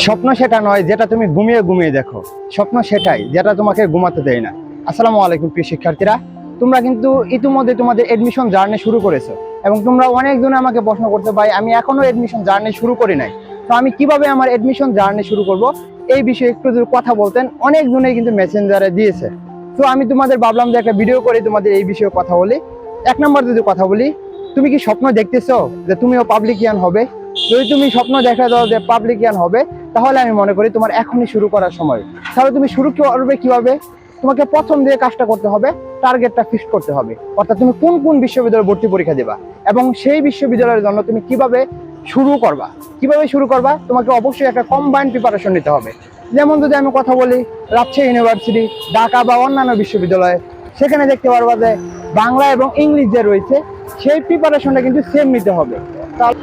স্বপ্ন সেটা নয়, যেটা তুমি ঘুমিয়ে ঘুমিয়ে দেখো। স্বপ্ন সেটাই, যেটা তোমাকে ঘুমাতে দেয় না। আসসালামু আলাইকুম, প্রিয় শিক্ষার্থীরা। তোমরা কিন্তু ইতিমধ্যে তোমাদের এডমিশন জার্নি শুরু করেছ এবং তোমরা অনেকজনে আমাকে প্রশ্ন করতে পাই আমি এখনও এডমিশন জার্নি শুরু করি নাই। তো আমি কীভাবে আমার এডমিশন জার্নি শুরু করব? এই বিষয়ে একটু যদি কথা বলতেন অনেকজনে কিন্তু মেসেঞ্জারে দিয়েছে। তো আমি তোমাদের ভাবলাম যে একটা ভিডিও করে, তোমাদের এই বিষয়ে কথা বলি। এক নম্বর যদি কথা বলি, তুমি কি স্বপ্ন দেখতেছো যে তুমিও পাবলিকিয়ান হবে? যদি তুমি স্বপ্ন দেখা দাও যে পাবলিকিয়ান হবে, তাহলে আমি মনে করি তোমার এখনই শুরু করার সময়। তাহলে তুমি শুরু করবে কীভাবে? তোমাকে প্রথম দিয়ে কাজটা করতে হবে টার্গেটটা ফিক্স করতে হবে। অর্থাৎ তুমি কোন কোন বিশ্ববিদ্যালয়ে ভর্তি পরীক্ষা দেবা এবং সেই বিশ্ববিদ্যালয়ের জন্য তুমি কীভাবে শুরু করবা? কীভাবে শুরু করবা? তোমাকে অবশ্যই একটা কম্বাইন্ড প্রিপারেশন নিতে হবে। যেমন যদি আমি কথা বলি, রাজশাহী ইউনিভার্সিটি ঢাকা বা অন্যান্য বিশ্ববিদ্যালয়ে, সেখানে দেখতে পারবা যে বাংলা এবং ইংলিশ যে রয়েছে, সেই প্রিপারেশনটা কিন্তু সেম নিতে হবে।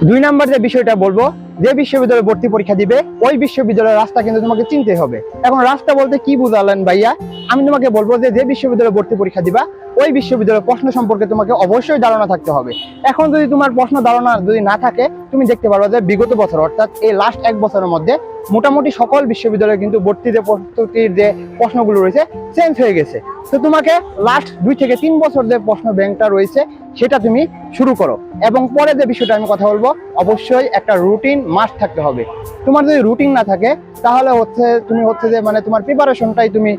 দুই নাম্বার যে বিষয়টা বলব, যে বিশ্ববিদ্যালয়ে ভর্তি পরীক্ষা দিবে, ওই বিশ্ববিদ্যালয়ের রাস্তা কিন্তু তোমাকে চিনতে হবে। এখন রাস্তা বলতে কি বুঝালেন ভাইয়া? আমি তোমাকে বলব যে যে বিশ্ববিদ্যালয়ে ভর্তি পরীক্ষা দিবা, ওই বিশ্ববিদ্যালয়ের প্রশ্ন সম্পর্কে তোমাকে অবশ্যই ধারণা থাকতে হবে। এখন যদি তোমার প্রশ্ন ধারণা যদি না থাকে, তুমি দেখতে পারবে যে বিগত বছর, অর্থাৎ এই লাস্ট এক বছরের মধ্যে মোটামুটি সকল বিশ্ববিদ্যালয়ে কিন্তু ভর্তিতে প্রস্তুতির যে প্রশ্নগুলো রয়েছে চেঞ্জ হয়ে গেছে। তো তোমাকে লাস্ট দুই থেকে তিন বছর যে প্রশ্ন ব্যাংকটা রয়েছে, সেটা তুমি শুরু করো। এবং পরে যে বিষয়টা আমি কথা বলব, অবশ্যই একটা রুটিন মাস্ট থাকতে হবে। তোমার যদি রুটিন না থাকে, তাহলে হচ্ছে, তুমি হচ্ছে যে মানে তোমার প্রিপারেশনটাই তুমি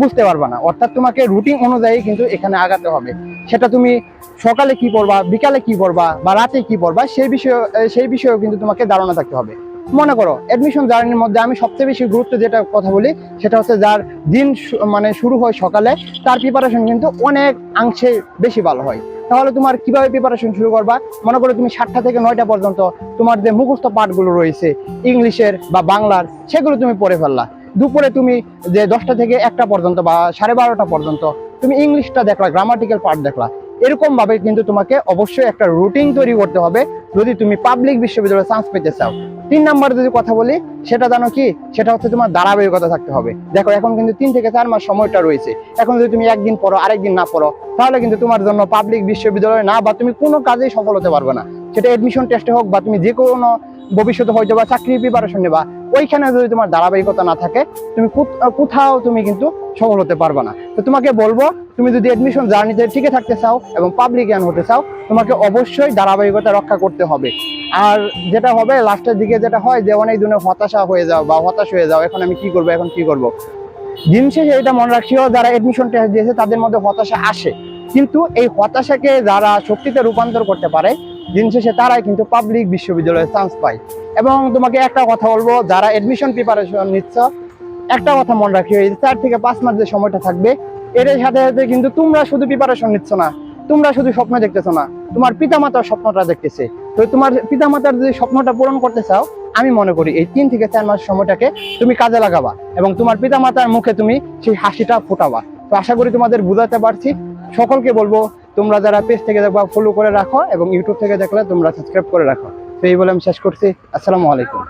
বুঝতে পারবে না। অর্থাৎ তোমাকে রুটিন অনুযায়ী কিন্তু এখানে আগাতে হবে। সেটা তুমি সকালে কি পড়বা, বিকালে কি পড়বা বা রাতে কি পড়বা, সেই বিষয়ে, সেই বিষয়েও কিন্তু তোমাকে ধারণা থাকতে হবে। মনে করো অ্যাডমিশন জার্নির মধ্যে আমি সবচেয়ে বেশি গুরুত্ব যেটা কথা বলি, সেটা হচ্ছে যার দিন মানে শুরু হয় সকালে, তার প্রিপারেশন কিন্তু অনেক অংশে বেশি ভালো হয়। তাহলে তোমার কীভাবে প্রিপারেশন শুরু করবা? মনে করো তুমি সাতটা থেকে নয়টা পর্যন্ত তোমার যে মুখস্থ পাঠগুলো রয়েছে, ইংলিশের বা বাংলার, সেগুলো তুমি পড়ে ফেললা। দুপুরে তুমি যে দশটা থেকে একটা পর্যন্ত বা সাড়ে বারোটা পর্যন্ত তুমি ইংলিশটা দেখলা গ্রামাটিক্যাল পার্ট দেখলা। এরকম ভাবে কিন্তু তোমাকে অবশ্যই একটা রুটিন তৈরি করতে হবে। যদি তুমি পাবলিক বিশ্ববিদ্যালয়ে চান্স পেতে চাও তিন নাম্বার যদি কথা বলি, সেটা জানো কি? সেটা হচ্ছে তোমার ধারাবাহিকতা থাকতে হবে। দেখো, এখন কিন্তু তিন থেকে চার মাস সময়টা রয়েছে। এখন যদি তুমি একদিন পড়ো, আরেকদিন না পড়ো, তাহলে কিন্তু তোমার জন্য পাবলিক বিশ্ববিদ্যালয় না বা তুমি কোনো কাজেই সফল হতে পারবে না। সেটা এডমিশন টেস্টে হোক বা তুমি যে কোনো ভবিষ্যতে হয়তো বা চাকরির প্রিপারেশন নেবা। ওইখানে যদি তোমার ধারাবাহিকতা না থাকে, তুমি কোথাও তুমি কিন্তু সফল হতে পারবে না। তো তোমাকে বলব, তুমি যদি এডমিশন জার্নিতে টিকে থাকতে চাও এবং পাবলিক জ্ঞান হতে চাও, তোমাকে অবশ্যই ধারাবাহিকতা রক্ষা করতে হবে। আর যেটা হবে লাস্টের দিকে যেটা হয় যে, অনেক দিনে হতাশা হয়ে যাও বা হতাশ হয়ে যাও, এখন আমি কি করব, এখন কি করব? দিন শেষে এটা মনে রাখিও, যারা এডমিশন টেস্ট দিয়েছে, তাদের মধ্যে হতাশা আসে। কিন্তু এই হতাশাকে যারা শক্তিতে রূপান্তর করতে পারে দিন শেষে তারাই কিন্তু পাবলিক বিশ্ববিদ্যালয়ে চান্স পায়। এবং তোমাকে একটা কথা বলব, যারা এডমিশন প্রিপারেশন নিচ্ছ, একটা কথা মনে রাখিও, এই চার থেকে পাঁচ মাস যে সময়টা থাকবে এর সাথে সাথে কিন্তু তোমরা শুধু প্রিপারেশন নিচ্ছ না, তোমরা শুধু স্বপ্ন দেখতেছো না, তোমার পিতামাতার স্বপ্নটা দেখতেছে। তো তোমার পিতামাতার যদি স্বপ্নটা পূরণ করতে চাও, আমি মনে করি এই তিন থেকে চার মাস সময়টাকে তুমি কাজে লাগাবা এবং তোমার পিতামাতার মুখে তুমি সেই হাসিটা ফোটাবা। তো আশা করি তোমাদের বুঝাতে পারছি। সকলকে বলব তোমরা যারা পেজ থেকে দেখবা ফলো করে রাখো এবং ইউটিউব থেকে দেখলে তোমরা সাবস্ক্রাইব করে রাখো। তো এই বলে আমি শেষ করছি। আসসালামু আলাইকুম।